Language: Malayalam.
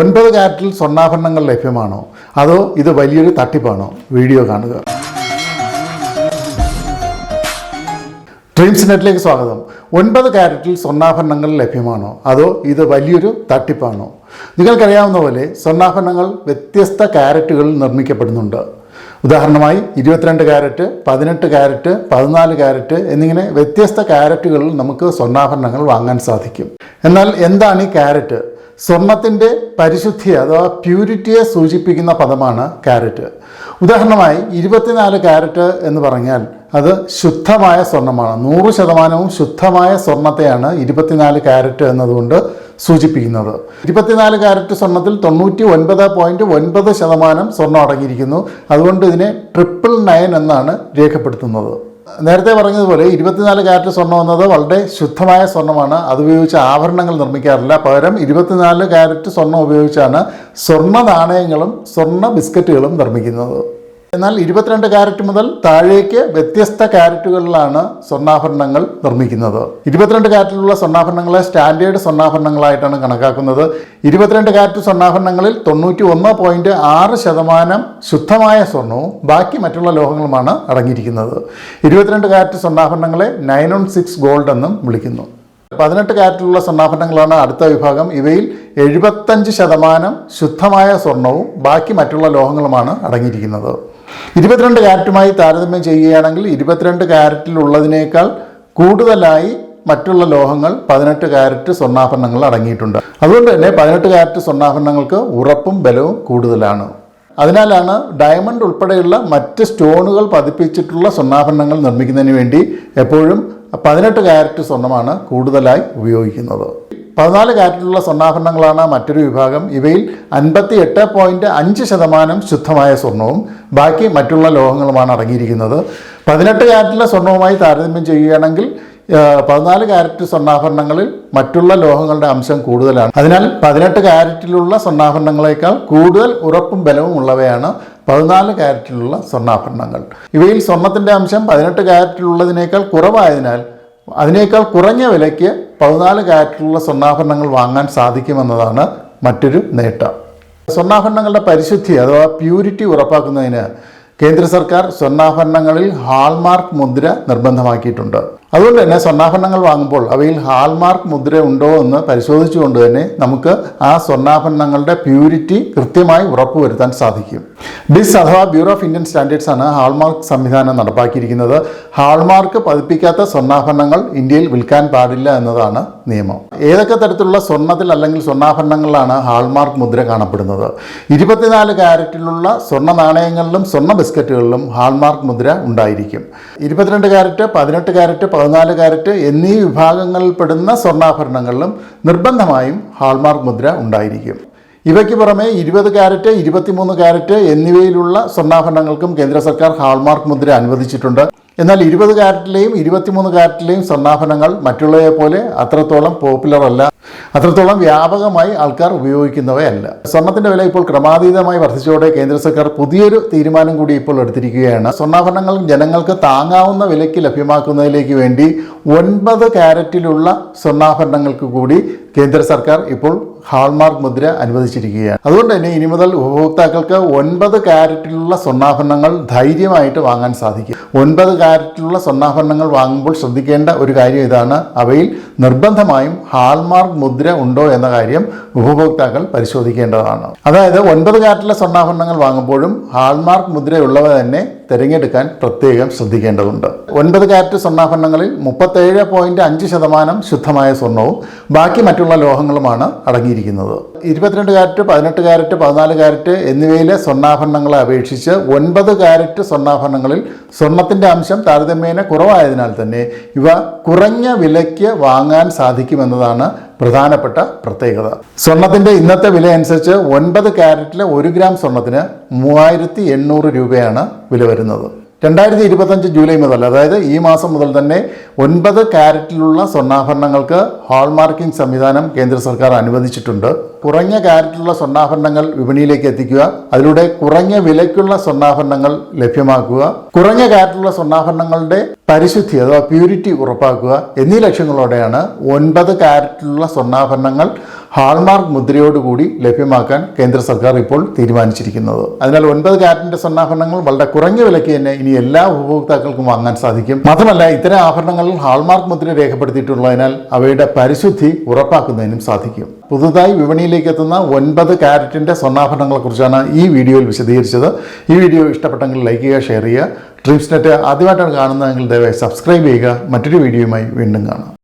ഒൻപത് കാറ്റിൽ സ്വർണാഭരണങ്ങൾ ലഭ്യമാണോ? അതോ ഇത് വലിയൊരു തട്ടിപ്പാണോ? വീഡിയോ കാണുക. ഡ്രീംസ് നെറ്റിലേക്ക് സ്വാഗതം. ഒൻപത് കാരറ്റിൽ സ്വർണാഭരണങ്ങൾ ലഭ്യമാണോ? അതോ ഇത് വലിയൊരു തട്ടിപ്പാണോ? നിങ്ങൾക്കറിയാവുന്ന പോലെ സ്വർണാഭരണങ്ങൾ വ്യത്യസ്ത കാരറ്റുകളിൽ നിർമ്മിക്കപ്പെടുന്നുണ്ട്. ഉദാഹരണമായി ഇരുപത്തിരണ്ട് കാരറ്റ് പതിനെട്ട് കാരറ്റ് പതിനാല് കാരറ്റ് എന്നിങ്ങനെ വ്യത്യസ്ത കാരറ്റുകളിൽ നമുക്ക് സ്വർണാഭരണങ്ങൾ വാങ്ങാൻ സാധിക്കും. എന്നാൽ എന്താണ് ഈ കാരറ്റ് സ്വർണത്തിന്റെ പരിശുദ്ധി അഥവാ പ്യൂരിറ്റിയെ സൂചിപ്പിക്കുന്ന പദമാണ് ക്യാരറ്റ്. ഉദാഹരണമായി ഇരുപത്തിനാല് ക്യാരറ്റ് എന്ന് പറഞ്ഞാൽ അത് ശുദ്ധമായ സ്വർണമാണ് നൂറ് ശതമാനവും ശുദ്ധമായ സ്വർണത്തെയാണ് ഇരുപത്തിനാല് ക്യാരറ്റ് എന്നതുകൊണ്ട് സൂചിപ്പിക്കുന്നത്. ഇരുപത്തിനാല് ക്യാരറ്റ് സ്വർണത്തിൽ തൊണ്ണൂറ്റി ഒൻപത് പോയിന്റ് ഒൻപത് ശതമാനം സ്വർണം അടങ്ങിയിരിക്കുന്നു. അതുകൊണ്ട് ഇതിനെ ട്രിപ്പിൾ നയൻ എന്നാണ് രേഖപ്പെടുത്തുന്നത്. നേരത്തെ പറഞ്ഞതുപോലെ ഇരുപത്തിനാല് കാരറ്റ് സ്വർണം എന്നത് വളരെ ശുദ്ധമായ സ്വർണമാണ്. അത് ഉപയോഗിച്ച് ആഭരണങ്ങൾ നിർമ്മിക്കാറില്ല. പകരം ഇരുപത്തിനാല് കാരറ്റ് സ്വർണം ഉപയോഗിച്ചാണ് സ്വർണ നാണയങ്ങളും സ്വർണ ബിസ്ക്കറ്റുകളും നിർമ്മിക്കുന്നത്. എന്നാൽ ഇരുപത്തിരണ്ട് കാരറ്റ് മുതൽ താഴേക്ക് വ്യത്യസ്ത കാരറ്റുകളിലാണ് സ്വർണാഭരണങ്ങൾ നിർമ്മിക്കുന്നത്. ഇരുപത്തിരണ്ട് കാരറ്റിലുള്ള സ്വർണാഭരണങ്ങളെ സ്റ്റാൻഡേർഡ് സ്വർണാഭരണങ്ങളായിട്ടാണ് കണക്കാക്കുന്നത്. ഇരുപത്തിരണ്ട് കാരറ്റ് സ്വർണാഭരണങ്ങളിൽ തൊണ്ണൂറ്റി ഒന്ന് പോയിന്റ് ആറ് ശതമാനം ശുദ്ധമായ സ്വർണവും ബാക്കി മറ്റുള്ള ലോഹങ്ങളുമാണ് അടങ്ങിയിരിക്കുന്നത്. ഇരുപത്തിരണ്ട് കാരറ്റ് സ്വർണാഭരണങ്ങളെ നയൻ ഓൺ സിക്സ് ഗോൾഡ് എന്നും വിളിക്കുന്നു. പതിനെട്ട് കാരറ്റിലുള്ള സ്വർണാഭരണങ്ങളാണ് അടുത്ത വിഭാഗം. ഇവയിൽ എഴുപത്തഞ്ച് ശതമാനം ശുദ്ധമായ സ്വർണവും ബാക്കി മറ്റുള്ള ലോഹങ്ങളുമാണ് അടങ്ങിയിരിക്കുന്നത്. ഇരുപത്തിരണ്ട് കാരറ്റുമായി താരതമ്യം ചെയ്യുകയാണെങ്കിൽ ഇരുപത്തിരണ്ട് കാരറ്റിലുള്ളതിനേക്കാൾ കൂടുതലായി മറ്റുള്ള ലോഹങ്ങൾ പതിനെട്ട് കാരറ്റ് സ്വർണാഭരണങ്ങൾ അടങ്ങിയിട്ടുണ്ട്. അതുകൊണ്ട് തന്നെ പതിനെട്ട് കാരറ്റ് സ്വർണാഭരണങ്ങൾക്ക് ഉറപ്പും ബലവും കൂടുതലാണ്. അതിനാലാണ് ഡയമണ്ട് ഉൾപ്പെടെയുള്ള മറ്റ് സ്റ്റോണുകൾ പതിപ്പിച്ചിട്ടുള്ള സ്വർണാഭരണങ്ങൾ നിർമ്മിക്കുന്നതിന് വേണ്ടി എപ്പോഴും പതിനെട്ട് കാരറ്റ് സ്വർണമാണ് കൂടുതലായി ഉപയോഗിക്കുന്നത്. പതിനാല് കാരറ്റിലുള്ള സ്വർണാഭരണങ്ങളാണ് മറ്റൊരു വിഭാഗം. ഇവയിൽ അൻപത്തി എട്ട് പോയിന്റ് അഞ്ച് ശതമാനം ശുദ്ധമായ സ്വർണവും ബാക്കി മറ്റുള്ള ലോഹങ്ങളുമാണ് അടങ്ങിയിരിക്കുന്നത്. പതിനെട്ട് കാരറ്റിലെ സ്വർണവുമായി താരതമ്യം ചെയ്യുകയാണെങ്കിൽ പതിനാല് കാരറ്റ് സ്വർണാഭരണങ്ങളിൽ മറ്റുള്ള ലോഹങ്ങളുടെ അംശം കൂടുതലാണ്. അതിനാൽ പതിനെട്ട് കാരറ്റിലുള്ള സ്വർണാഭരണങ്ങളെക്കാൾ കൂടുതൽ ഉറപ്പും ബലവും ഉള്ളവയാണ് പതിനാല് കാരറ്റിലുള്ള സ്വർണാഭരണങ്ങൾ. ഇവയിൽ സ്വർണത്തിന്റെ അംശം പതിനെട്ട് കാരറ്റിലുള്ളതിനേക്കാൾ കുറവായതിനാൽ അതിനേക്കാൾ കുറഞ്ഞ വിലയ്ക്ക് പതിനാല് കാരറ്റിലുള്ള സ്വർണാഭരണങ്ങൾ വാങ്ങാൻ സാധിക്കുമെന്നതാണ് മറ്റൊരു നേട്ടം. സ്വർണാഭരണങ്ങളുടെ പരിശുദ്ധി അഥവാ പ്യൂരിറ്റി ഉറപ്പാക്കുന്നതിന് കേന്ദ്ര സർക്കാർ സ്വർണാഭരണങ്ങളിൽ ഹാൾമാർക്ക് മുദ്ര നിർബന്ധമാക്കിയിട്ടുണ്ട്. അതുകൊണ്ട് തന്നെ സ്വർണാഭരണങ്ങൾ വാങ്ങുമ്പോൾ അവയിൽ ഹാൾമാർക്ക് മുദ്ര ഉണ്ടോ എന്ന് പരിശോധിച്ചുകൊണ്ട് തന്നെ നമുക്ക് ആ സ്വർണാഭരണങ്ങളുടെ പ്യൂരിറ്റി കൃത്യമായി ഉറപ്പുവരുത്താൻ സാധിക്കും. ഡിസ് അഥവാ ബ്യൂറോ ഓഫ് ഇന്ത്യൻ സ്റ്റാൻഡേർഡ്സ് ആണ് ഹാൾമാർക്ക് സംവിധാനം നടപ്പാക്കിയിരിക്കുന്നത്. ഹാൾമാർക്ക് പതിപ്പിക്കാത്ത സ്വർണാഭരണങ്ങൾ ഇന്ത്യയിൽ വിൽക്കാൻ പാടില്ല എന്നതാണ് നിയമം. ഏതൊക്കെ തരത്തിലുള്ള സ്വർണത്തിൽ അല്ലെങ്കിൽ സ്വർണാഭരണങ്ങളിലാണ് ഹാൾമാർക്ക് മുദ്ര കാണപ്പെടുന്നത്? ഇരുപത്തിനാല് കാരറ്റിലുള്ള സ്വർണ നാണയങ്ങളിലും സ്വർണ ബിസ്ക്കറ്റുകളിലും ഹാൾമാർക്ക് മുദ്ര ഉണ്ടായിരിക്കും. ഇരുപത്തിരണ്ട് കാരറ്റ് പതിനെട്ട് കാരറ്റ് പതിനാല് കാരറ്റ് എന്നീ വിഭാഗങ്ങളിൽപ്പെടുന്ന സ്വർണാഭരണങ്ങളിലും നിർബന്ധമായും ഹാൾമാർക്ക് മുദ്ര ഉണ്ടായിരിക്കും. ഇവയ്ക്ക് പുറമെ ഇരുപത് കാരറ്റ് ഇരുപത്തിമൂന്ന് കാരറ്റ് എന്നിവയിലുള്ള സ്വർണാഭരണങ്ങൾക്കും കേന്ദ്ര സർക്കാർ ഹാൾമാർക്ക് മുദ്ര അനുവദിച്ചിട്ടുണ്ട്. എന്നാൽ ഇരുപത് കാരറ്റിലെയും ഇരുപത്തിമൂന്ന് കാരറ്റിലെയും സ്വർണാഭരണങ്ങൾ മറ്റുള്ളവയെ പോലെ അത്രത്തോളം പോപ്പുലർ അല്ല. അത്രത്തോളം വ്യാപകമായി ആൾക്കാർ ഉപയോഗിക്കുന്നവയല്ല. സ്വർണത്തിന്റെ വില ഇപ്പോൾ ക്രമാതീതമായി വർദ്ധിച്ചതോടെ കേന്ദ്ര സർക്കാർ പുതിയൊരു തീരുമാനം കൂടി ഇപ്പോൾ എടുത്തിരിക്കുകയാണ്. സ്വർണാഭരണങ്ങൾ ജനങ്ങൾക്ക് താങ്ങാവുന്ന വിലയ്ക്ക് ലഭ്യമാക്കുന്നതിലേക്ക് വേണ്ടി ഒൻപത് ക്യാരറ്റിലുള്ള സ്വർണാഭരണങ്ങൾക്ക് കൂടി കേന്ദ്ര സർക്കാർ ഇപ്പോൾ ഹാൾമാർക്ക് മുദ്ര അനുവദിച്ചിരിക്കുകയാണ്. അതുകൊണ്ട് തന്നെ ഇനി മുതൽ ഉപഭോക്താക്കൾക്ക് ഒൻപത് കാരറ്റിലുള്ള സ്വർണാഭരണങ്ങൾ ധൈര്യമായിട്ട് വാങ്ങാൻ സാധിക്കും. ഒൻപത് കാരറ്റിലുള്ള സ്വർണാഭരണങ്ങൾ വാങ്ങുമ്പോൾ ശ്രദ്ധിക്കേണ്ട ഒരു കാര്യം ഇതാണ്. അവയിൽ നിർബന്ധമായും ഹാൾമാർക്ക് മുദ്ര ഉണ്ടോ എന്ന കാര്യം ഉപഭോക്താക്കൾ പരിശോധിക്കേണ്ടതാണ്. അതായത് ഒൻപത് കാറ്റിലെ സ്വർണാഭരണങ്ങൾ വാങ്ങുമ്പോഴും ഹാൾമാർക്ക് മുദ്രയുള്ളവ തന്നെ തിരഞ്ഞെടുക്കാൻ പ്രത്യേകം ശ്രദ്ധിക്കേണ്ടതുണ്ട്. ഒൻപത് കാരറ്റ് സ്വർണാഭരണങ്ങളിൽ മുപ്പത്തേഴ് പോയിന്റ് അഞ്ച് ശതമാനം ശുദ്ധമായ സ്വർണവും ബാക്കി മറ്റുള്ള ലോഹങ്ങളുമാണ് അടങ്ങിയിരിക്കുന്നത്. ഇരുപത്തിരണ്ട് കാരറ്റ് പതിനെട്ട് കാരറ്റ് പതിനാല് കാരറ്റ് എന്നിവയിലെ സ്വർണാഭരണങ്ങളെ അപേക്ഷിച്ച് ഒൻപത് കാരറ്റ് സ്വർണാഭരണങ്ങളിൽ സ്വർണത്തിന്റെ അംശം താരതമ്യേന കുറവായതിനാൽ തന്നെ ഇവ കുറഞ്ഞ വിലയ്ക്ക് വാങ്ങാൻ സാധിക്കുമെന്നതാണ് പ്രധാനപ്പെട്ട പ്രത്യേകത. സ്വർണത്തിന്റെ ഇന്നത്തെ വില അനുസരിച്ച് ഒൻപത് ക്യാരറ്റിലെ ഒരു ഗ്രാം സ്വർണത്തിന് മൂവായിരത്തി എണ്ണൂറ് രൂപയാണ് വില വരുന്നത്. രണ്ടായിരത്തി ഇരുപത്തഞ്ച് ജൂലൈ മുതൽ അതായത് ഈ മാസം മുതൽ തന്നെ ഒൻപത് കാരറ്റിലുള്ള സ്വർണാഭരണങ്ങൾക്ക് ഹാൾമാർക്കിംഗ് സംവിധാനം കേന്ദ്ര സർക്കാർ അനുവദിച്ചിട്ടുണ്ട്. കുറഞ്ഞ കാരറ്റുള്ള സ്വർണാഭരണങ്ങൾ വിപണിയിലേക്ക് എത്തിക്കുക. അതിലൂടെ കുറഞ്ഞ വിലയ്ക്കുള്ള സ്വർണാഭരണങ്ങൾ ലഭ്യമാക്കുക. കുറഞ്ഞ കാരറ്റുള്ള സ്വർണാഭരണങ്ങളുടെ പരിശുദ്ധി അഥവാ പ്യൂരിറ്റി ഉറപ്പാക്കുക എന്നീ ലക്ഷ്യങ്ങളോടെയാണ് ഒൻപത് കാരറ്റിലുള്ള സ്വർണാഭരണങ്ങൾ ഹാൾമാർക്ക് മുദ്രയോടുകൂടി ലഭ്യമാക്കാൻ കേന്ദ്ര സർക്കാർ ഇപ്പോൾ തീരുമാനിച്ചിരിക്കുന്നത്. അതിനാൽ ഒൻപത് ക്യാരറ്റിന്റെ സ്വർണാഭരണങ്ങൾ വളരെ കുറഞ്ഞ വിലയ്ക്ക് തന്നെ ഇനി എല്ലാ ഉപഭോക്താക്കൾക്കും വാങ്ങാൻ സാധിക്കും. മാത്രമല്ല ഇത്തരം ആഭരണങ്ങളിൽ ഹാൾമാർക്ക് മുദ്ര രേഖപ്പെടുത്തിയിട്ടുള്ളതിനാൽ അവയുടെ പരിശുദ്ധി ഉറപ്പാക്കുന്നതിനും സാധിക്കും. പുതുതായി വിപണിയിലേക്ക് എത്തുന്ന ഒൻപത് ക്യാരറ്റിന്റെ സ്വർണാഭരണങ്ങളെക്കുറിച്ചാണ് ഈ വീഡിയോയിൽ വിശദീകരിച്ചത്. ഈ വീഡിയോ ഇഷ്ടപ്പെട്ടെങ്കിൽ ലൈക്ക് ചെയ്യുക ഷെയർ ചെയ്യുക. ഡ്രീംസ് നെറ്റ് ആദ്യമായിട്ടാണ് കാണുന്നതെങ്കിൽ ദയവായി സബ്സ്ക്രൈബ് ചെയ്യുക. മറ്റൊരു വീഡിയോയുമായി വീണ്ടും കാണാം.